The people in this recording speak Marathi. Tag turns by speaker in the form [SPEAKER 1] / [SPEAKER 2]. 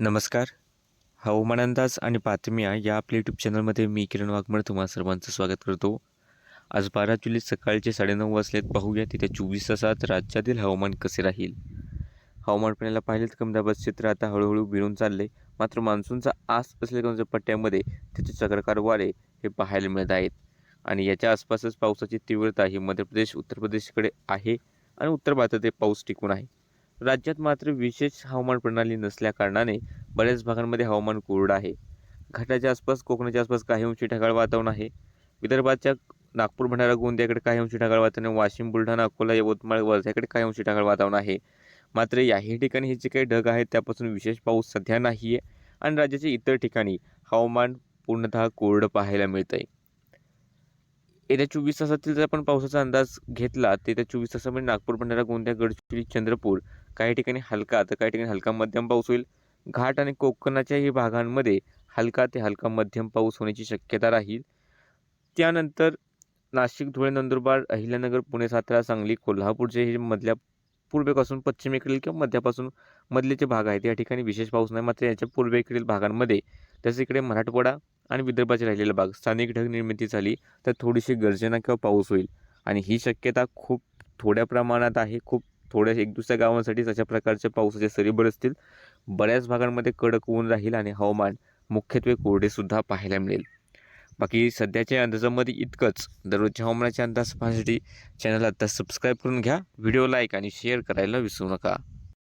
[SPEAKER 1] नमस्कार. हवामान अंदाज आणि बातम्या या आपल्या यूट्यूब चॅनलमध्ये मी किरण वाघमळ तुम्हा सर्वांचं स्वागत करतो. आज बारा जुलै सकाळचे साडेनऊ वाजलेत. पाहूया तिथे चोवीस तासात राज्यातील हवामान कसे राहील. हवामान पाण्याला पाहिले तर कमी क्षेत्र आता हळूहळू बिळून चालले मात्र मान्सूनचा आस असलेल्या पट्ट्यामध्ये त्याचे चक्रकार वारे हे पाहायला मिळत आहेत. आणि याच्या आसपासच पावसाची तीव्रता ही मध्य प्रदेश उत्तर प्रदेशकडे आहे. आणि उत्तर भारतात हे पाऊस टिकून आहे. राज्यात मात्र विशेष हवामान प्रणाली नसल्याकारणाने बऱ्याच भागांमध्ये हवामान कोरडं आहे. घाटाच्या आसपास कोकणाच्या आसपास काही अंशी ढगाळ वातावरण आहे. विदर्भाच्या नागपूर भंडारा गोंदियाकडे काही अंशी ढगाळ वातावरण वाशिम बुलढाणा अकोला यवतमाळ वर्ध्याकडे काही अंशी ढगाळ वातावरण आहे. मात्र याही ठिकाणी हे जे काही ढग आहेत त्यापासून विशेष पाऊस सध्या नाही आहे आणि राज्याच्या इतर ठिकाणी हवामान पूर्णतः कोरडं पाहायला मिळतं आहे येत्या चोवीस तासातील जर आपण पावसाचा अंदाज घेतला तर येत्या चोवीस तासामध्ये म्हणजे नागपूर भंडारा गोंदिया गडचिरोली चंद्रपूर काही ठिकाणी हलका तर काही ठिकाणी हलका मध्यम पाऊस होईल. घाट आणि कोकणाच्याही भागांमध्ये हलका ते हलका मध्यम पाऊस होण्याची शक्यता राहील. त्यानंतर नाशिक धुळे नंदुरबार अहिल्यानगर पुणे सातारा सांगली कोल्हापूरचे हे मधल्या पूर्वेपासून पश्चिमेकडील किंवा मध्यापासून मधले जे भाग आहेत या ठिकाणी विशेष पाऊस नाही मात्र याच्या पूर्वेकडील भागांमध्ये तसेच इकडे मराठवाडा आणि विदर्भाची राहिलेला भाग. स्थानिक ढग निर्मिती झाली तर थोडीशी गर्जना किंवा पाऊस होईल. आणि ही शक्यता खूप थोड्या प्रमाणात आहे. खूप थोड्या एक दुसऱ्या गावांसाठीच अशा प्रकारच्या पावसाचे सरी बरसतील बऱ्याच भागांमध्ये कडक ऊन राहील आणि हवामान मुख्यत्वे कोरडेसुद्धा पाहायला मिळेल. बाकी सध्याच्या अंदाजामध्ये इतकंच. दररोजच्या हवामानाच्या अंदाज पाहण्यासाठी चॅनल आता सबस्क्राईब करून घ्या. व्हिडिओ लाईक आणि शेअर करायला विसरू नका.